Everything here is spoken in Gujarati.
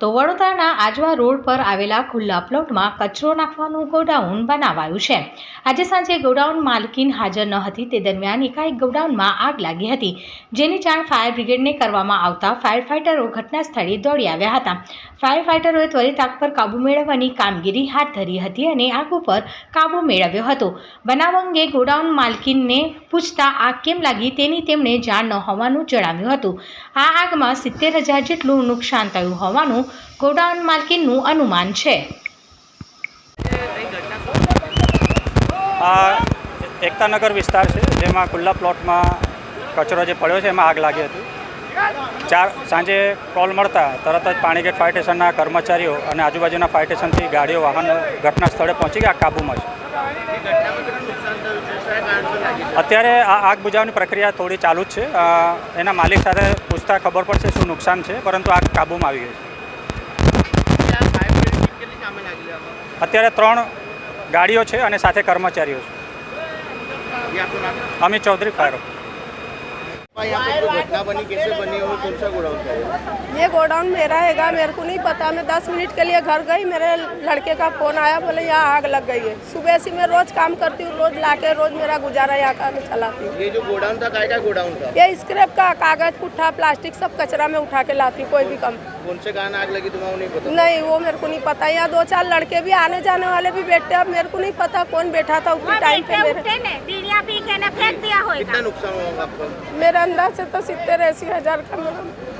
તો વડોદરાના આજવા રોડ પર આવેલા ખુલ્લા પ્લોટમાં કચરો નાખવાનું ગોડાઉન બનાવાયું છે. આજે સાંજે ગોડાઉન માલકીન હાજર ન હતી, તે દરમિયાન એકાએક ગોડાઉનમાં આગ લાગી હતી, જેની જાણ ફાયર બ્રિગેડને કરવામાં આવતા ફાયર ફાઇટરો ઘટના સ્થળે દોડી આવ્યા હતા. ફાયર ફાઇટરોએ ત્વરિત આગ પર કાબૂ મેળવવાની કામગીરી હાથ ધરી હતી અને આગ ઉપર કાબૂ મેળવ્યો હતો. બનાવ અંગે ગોડાઉન માલકીનને પૂછતા આગ કેમ લાગી તેની તેમણે જાણ ન હોવાનું જણાવ્યું હતું. આ આગમાં સિત્તેર હજાર જેટલું નુકસાન થયું હોવાનું ગોડાઉન માલકીનનું અનુમાન છે. આ એકતાનગર વિસ્તાર છે, જેમાં ખુલ્લા પ્લોટમાં કચરો જે પડ્યો છે, એમાં આગ લાગી હતી. ચાર સાંજે કોલ મળતા તરત જ પાણીગેટ ફાયર સ્ટેશનના કર્મચારીઓ અને આજુબાજુના ફાયર સ્ટેશનથી ગાડીઓ, વાહનો ઘટના સ્થળે પહોંચી ગયા કાબૂમાં છે. અત્યારે આ આગ બુજાવવાની પ્રક્રિયા થોડી ચાલુ જ છે. એના માલિક સાથે પૂછતા ખબર પડશે શું નુકસાન છે, પરંતુ આગ કાબૂમાં આવી ગઈ છે અત્યારે ત્રણ ગાડીઓ છે અને સાથે કર્મચારીઓ છે. અમિત ચૌધરી ફાયર घटना बनी कैसे बनी और कौन सा गोडाउन था ये? गोडाउन मेरा हैगा मेरे को नहीं पता। मैं दस मिनट के लिए घर गई मेरे लड़के का फ़ोन आया बोले यहाँ आग लग गई है। सुबह से मैं रोज काम करती हूँ रोज लाके रोज मेरा गुजारा यहाँ का मैं चलाती हूँ। ये जो गोडाउन था काय का गोडाउन था? ये स्क्रैप का कागज़ पुट्ठा प्लास्टिक सब कचरा में उठा के लाती हूँ कोई भी कम। कौन से कारण आग लगी तुम्हें नहीं पता? नहीं वो मेरे को नहीं पता। यहाँ दो चार लड़के भी आने जाने वाले भी बैठते अब मेरे को नहीं पता कौन बैठा था उसी टाइम पे मेरे कितना नुकसान हुआ होगा आपको मेरे अंदाज से तो सित्तर अस्सी हजार का मेरा